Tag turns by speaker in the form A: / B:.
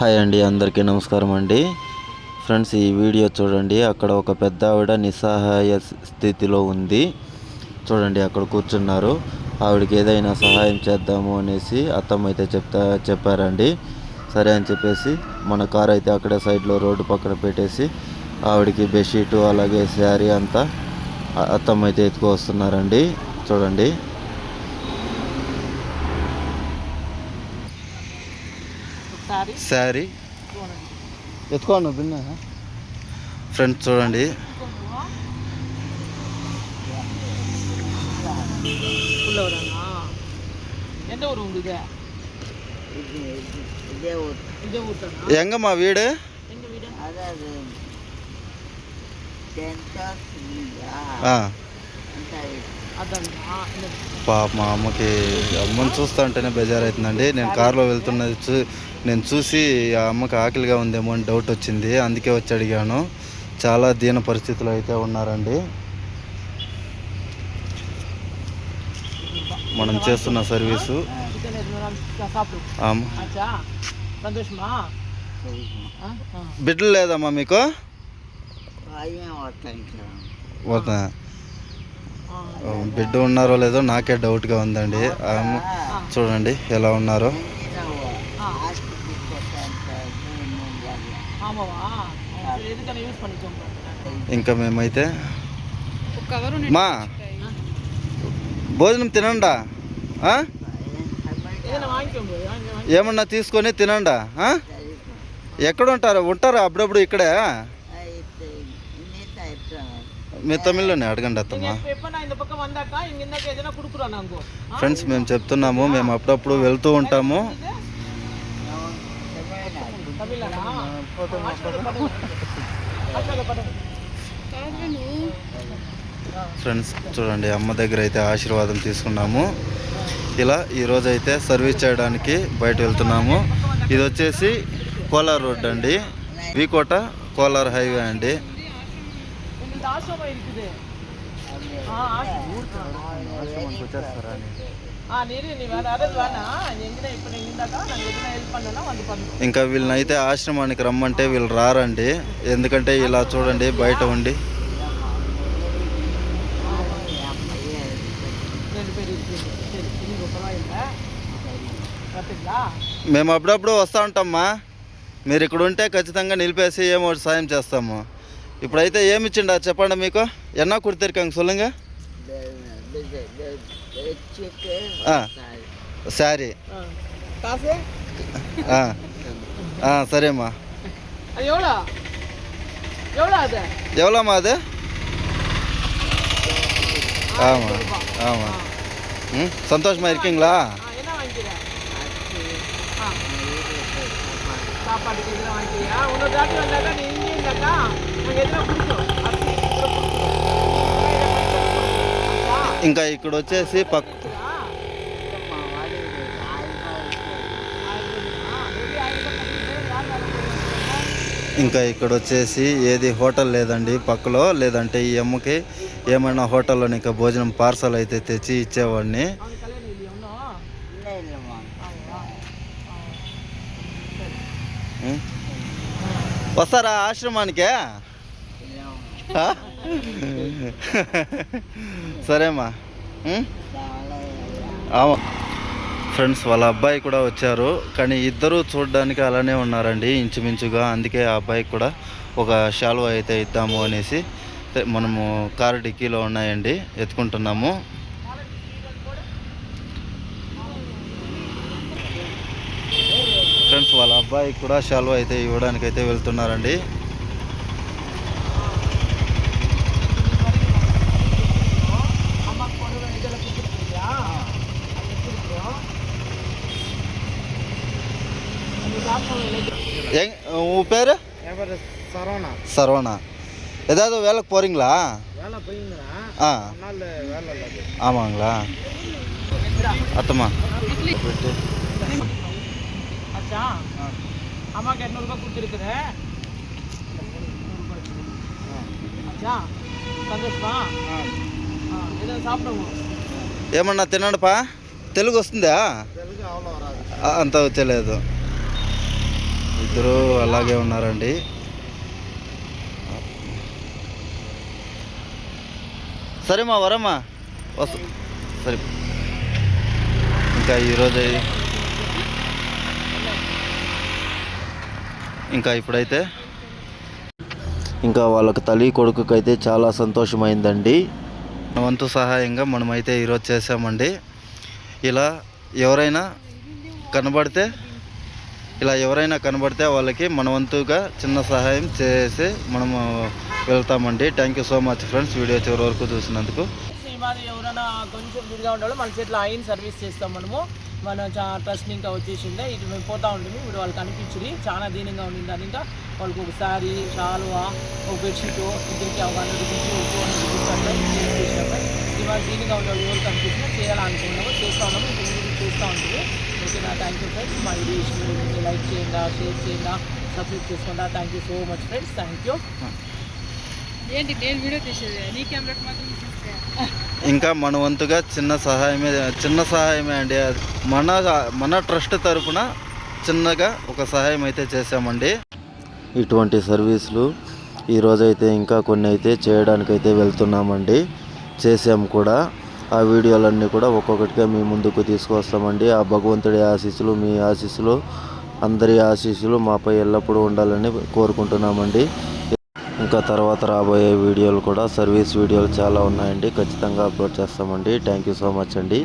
A: Hi అండి అందరికీ నమస్కారం అండి. ఫ్రెండ్స్ ఈ వీడియో చూడండి అక్కడ ఒక పెద్ద ఆవిడ నిస్సహాయ స్థితిలో ఉంది. చూడండి అక్కడ కూర్చున్నారు. ఆవిడకి ఏదైనా సహాయం చేద్దాము అనేసి అత్తమ్మ అయితే చెప్తా చెప్పారండి. సరే అని చెప్పేసి మన కార్ అయితే అక్కడే సైడ్లో రోడ్డు పక్కన పెట్టేసి ఆవిడకి బెడ్షీటు అలాగే శారీ అంతా అత్తమ్మ అయితే ఎత్తుకు వస్తున్నారండి. చూడండి. శారీ
B: చూడండి
A: ఎత్తుకోండి బిన్న ఫ్రెండ్స్ చూడండి
B: உள்ளவரானா எந்த ஊர் உங்களுக்கு
C: இது இது இதே ஊர்
B: இதே ஊர் தானா
A: ఎంగమ్మా వీడు
B: எங்க வீடு
C: அதாவது
A: పాప మా అమ్మకి అమ్మని చూస్తూ ఉంటేనే బెజారైతుందండి. నేను కారులో వెళ్తున్నది చూ నేను చూసి ఆ అమ్మకి ఆకలిగా ఉందేమో అని డౌట్ వచ్చింది. అందుకే వచ్చి అడిగాను. చాలా దీన పరిస్థితులు అయితే ఉన్నారండి. మనం చేస్తున్న సర్వీసు. బిడ్డలు లేదమ్మా మీకు? వస్తా బిడ్డ ఉన్నారో లేదో నాకే డౌట్గా ఉందండి. చూడండి ఎలా ఉన్నారో. ఇంకా మేమైతే మా భోజనం తినండా? ఏమన్నా తీసుకొని తినండా? ఎక్కడ ఉంటారు ఉంటారు అప్పుడప్పుడు ఇక్కడే? మీ తమిళ్ళోనే అడగండి అత్తమ్మా. ఫ్రెండ్స్ మేము చెప్తున్నాము మేము అప్పుడప్పుడు వెళ్తూ ఉంటాము. ఫ్రెండ్స్ చూడండి అమ్మ దగ్గర అయితే ఆశీర్వాదం తీసుకున్నాము. ఇలా ఈరోజు అయితే సర్వీస్ చేయడానికి బయట వెళ్తున్నాము. ఇది వచ్చేసి కోలార్ రోడ్ అండి. వికోట కోలార్ హైవే అండి. ఇంకా వీళ్ళనైతే ఆశ్రమానికి రమ్మంటే వీళ్ళు రారండి. ఎందుకంటే ఇలా చూడండి బయట ఉండి. మేము అప్పుడప్పుడు వస్తూ ఉంటామ్మా. మీరు ఇక్కడ ఉంటే ఖచ్చితంగా నిలిపేసి ఏమో సాయం చేస్తాము. ఇప్పుడైతే ఏమి ఇచ్చిండా చెప్పండి మీకు ఎన్నా
B: కుర్తిరికాంగ్
A: సొల్లుంగ సారీ సరేమ్మా
B: எவ்வளோம்மா அது
A: ஆமாம் ஆமாம் ம் சந்தோஷமாக இருக்கீங்களா
B: சாப்பாட்டுக்கு எதுனா வாங்கிக்கிறியா இன்னொரு தாட்டி வந்தாக்கா நீ இங்கே இருந்தாக்கா நாங்கள் எதுனா கொடுக்குறோம் அரிசி கூட கொடுக்குறோம் ஆ
A: ఇంకా ఇక్కడ వచ్చేసి పక్ ఇంకా ఇక్కడ వచ్చేసి ఏది హోటల్ లేదండి పక్కలో లేదంటే ఈ అమ్మకి ఏమైనా హోటల్లో ఇంకా భోజనం పార్సల్ అయితే తెచ్చి ఇచ్చేవాడిని వస్తారా ఆశ్రమానికే? సరేమ్మా. అవు ఫ్రెండ్స్ వాళ్ళ అబ్బాయి కూడా వచ్చారు. కానీ ఇద్దరు చూడడానికి అలానే ఉన్నారండి ఇంచుమించుగా. అందుకే ఆ అబ్బాయికి కూడా ఒక షాల్వా అయితే ఇద్దాము అనేసి మనము కారు డిక్కీలో ఉన్నాయండి ఎత్తుకుంటున్నాము. ఫ్రెండ్స్ వాళ్ళ అబ్బాయికి కూడా షాల్వా అయితే ఇవ్వడానికి అయితే వెళ్తున్నారండి
B: அம்மாக்கு பொண்ணு இதெல்லாம் கொடுத்துருக்கியா அது கொடுக்குறோம் அந்த சாப்பிட்டு
A: எங் உன் பேர்
B: என் பேர் சரவணா
A: சரவணா ஏதாவது வேலைக்கு போகிறீங்களா
B: வேலை போயிருந்தேன்
A: ஆ
B: நாள் வேலை இல்லை
A: ஆமாங்களா அத்தம்மா
B: அச்சா அம்மாக்கு எட்நூறுபா கொடுத்துருக்குறேன் அச்சா சந்தோஷமா ஆ எதாவது சாப்பிடுவோம்
A: ఏమన్నా తినండిపా తెలుగు వస్తుందా
B: తెలుగు அவ்வளோ வராது
A: ఆ, అంత వచ్చలేదు ఇద్దరు అలాగే ఉన్నారండి సరే మా వరమ్మా వస్త సరే ఇంకా ఈరోజు ఇంకా ఇప్పుడైతే ఇంకా వాళ్ళకి తల్లి కొడుకుకి అయితే చాలా సంతోషమైందండి. మన వంతు సహాయంగా మనమైతే ఈరోజు చేసామండి ఇలా ఎవరైనా కనబడితే ఇలా ఎవరైనా కనబడితే వాళ్ళకి మన వంతుగా చిన్న సహాయం చేసి మనము వెళ్తామండి. Thank you so much friends video చివరి వరకు చూసినందుకు.
B: ఎవరైనా కొంచెం విడిగా ఉండాలో మన చేతిలో ఐన్ సర్వీస్ చేస్తాం మనము. మన చా ట్రస్ట్ ఇంకా వచ్చేసిందే. ఇటు మేము పోతా ఉంటుంది ఇప్పుడు వాళ్ళకి అనిపించింది. చాలా దీనంగా ఉండింది అది ఇంకా. వాళ్ళకి ఒక శారీ షాలువా ఒక బెడ్షీట్ ఇద్దరికి ఒక హండ్రెడ్ రూపీస్ ఒక టూ హండ్రెడ్ రూపీస్ అంటే ఇవాళ దీనిగా ఉండే వాళ్ళు అనిపించినా చేయాలనుకున్నాము చేస్తూ ఉన్నాము. ఇప్పుడు ముందు చేస్తూ ఉంటుంది ఓకేనా థ్యాంక్ యూ ఫ్రెండ్స్ మా ఇది ఇష్టం లైక్ చేయండి షేర్ చేయండి సబ్స్క్రైబ్ చేసుకుంటా thank you so much friends thank you
D: ఏంటి నేను వీడియో తీసేది? నీ కెమెరాకి మాత్రం
A: ఇంకా మన వంతుగా చిన్న సహాయమే చిన్న సహాయమే అండి. అది మన మన ట్రస్ట్ తరఫున చిన్నగా ఒక సహాయం అయితే చేసామండి ఇటువంటి సర్వీసులు ఈరోజైతే ఇంకా కొన్ని అయితే చేయడానికైతే వెళ్తున్నామండి. చేసాము కూడా. ఆ వీడియోలన్నీ కూడా ఒక్కొక్కటిగా మీ ముందుకు తీసుకొస్తామండి. ఆ భగవంతుడి ఆశీస్సులు మీ ఆశీస్సులు అందరి ఆశీస్సులు మాపై ఎల్లప్పుడూ ఉండాలని కోరుకుంటున్నామండి. ఇంకా తర్వాత రాబోయే వీడియోలు కూడా సర్వీస్ వీడియోలు చాలా ఉన్నాయండి. ఖచ్చితంగా అప్లోడ్ చేస్తామండి. థ్యాంక్ యూ సో మచ్ అండి.